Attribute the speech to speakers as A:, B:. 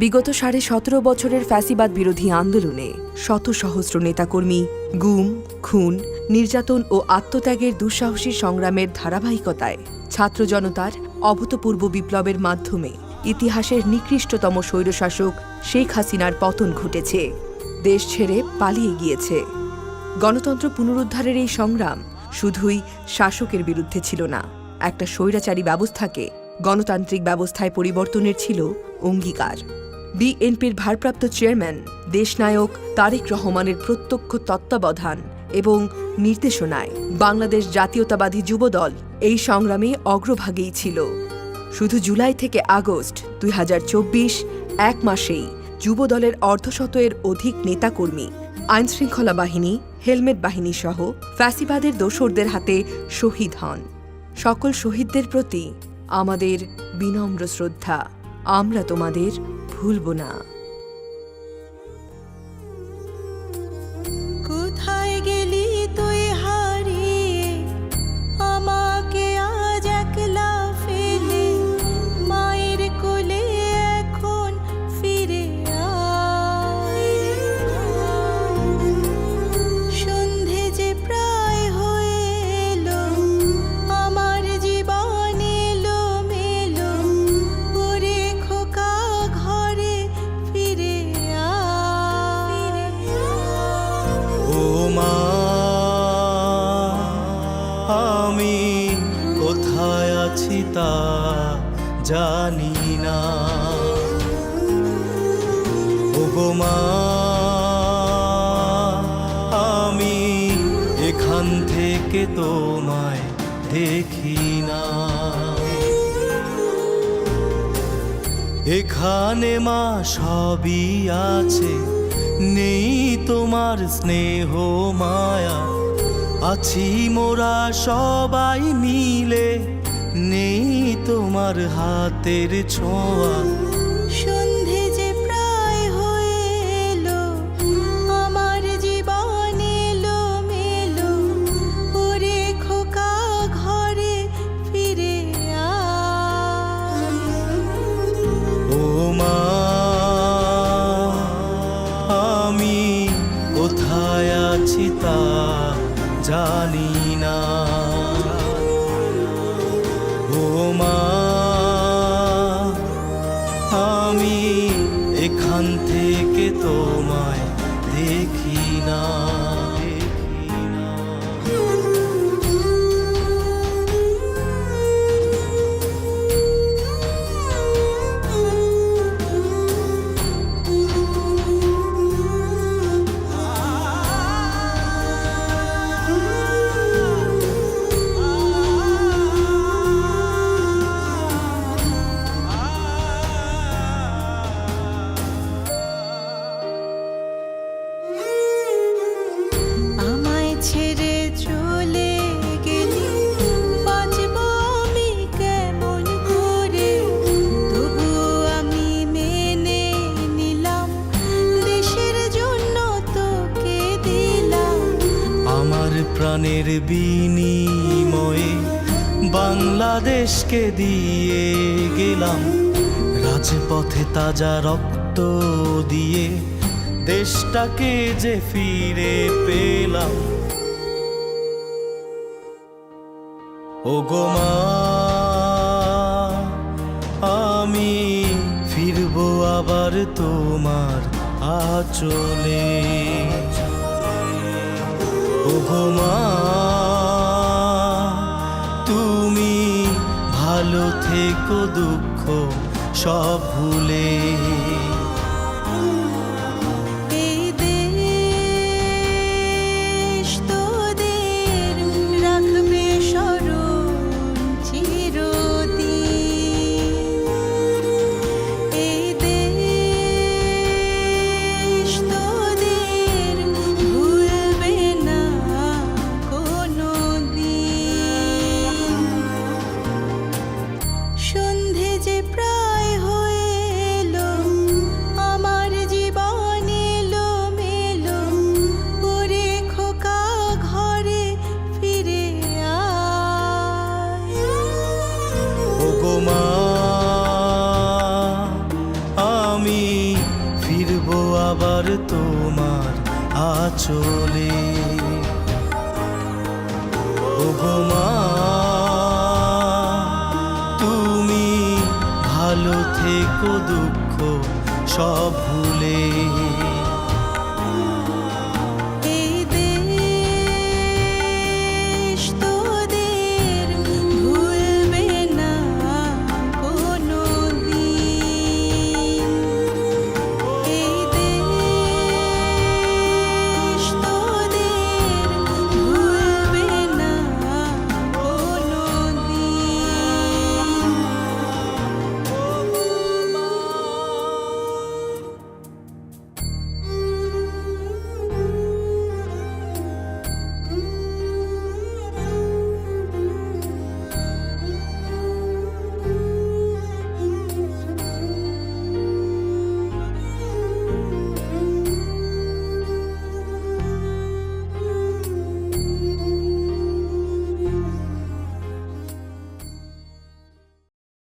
A: বিগত সাড়ে সতেরো বছরের ফ্যাসিবাদ বিরোধী আন্দোলনে শত সহস্র নেতাকর্মী, গুম, খুন, নির্যাতন ও আত্মত্যাগের দুঃসাহসী সংগ্রামের ধারাবাহিকতায় ছাত্র জনতার অভূতপূর্ব বিপ্লবের মাধ্যমে ইতিহাসের নিকৃষ্টতম স্বৈরশাসক শেখ হাসিনার পতন ঘটেছে। দেশ ছেড়ে পালিয়ে গিয়েছে। গণতন্ত্র পুনরুদ্ধারের এই সংগ্রাম শুধুই শাসকের বিরুদ্ধে ছিল না, একটা স্বৈরাচারী ব্যবস্থাকে গণতান্ত্রিক ব্যবস্থায় পরিবর্তনের ছিল অঙ্গীকার। বিএনপির ভারপ্রাপ্ত চেয়ারম্যান, দেশনায়ক তারেক রহমানের প্রত্যক্ষ তত্ত্বাবধান এবং নির্দেশনায় বাংলাদেশ জাতীয়তাবাদী যুবদল এই সংগ্রামে অগ্রভাগেই ছিল। শুধু জুলাই থেকে আগস্ট দুই এক মাসেই যুবদলের অর্ধশতের অধিক নেতাকর্মী, আইনশৃঙ্খলা বাহিনী, হেলমেট বাহিনী সহ ফ্যাসিবাদের দোসরদের হাতে শহীদ হন। সকল শহীদদের প্রতি আমাদের বিনম্র শ্রদ্ধা। আমরা তোমাদের ভুলব না।
B: আছি তা জানি না। ও গো মা, আমি এখান থেকে তোমায় দেখি না। এখানে মা সবই আছে, নেই তোমার স্নেহ মায়া। আছি মোরা সবাই মিলে নেই তোমার হাতের ছোঁয়া। থেকে তোমায় দেখি না। প্রাণের বিনিময়ে বাংলাদেশকে দিয়ে গেলাম। রাজপথে তাজা রক্ত দিয়ে দেশটাকে যে ফিরে পেলাম। ও গো মা, আমি ফিরবো আবার তোমার আচলে। মা তুমি ভালো থেকো দুঃখ সব ভুলে। তোমার আচলে। তুমি ভালো থেকো দুঃখ সব ভুলে।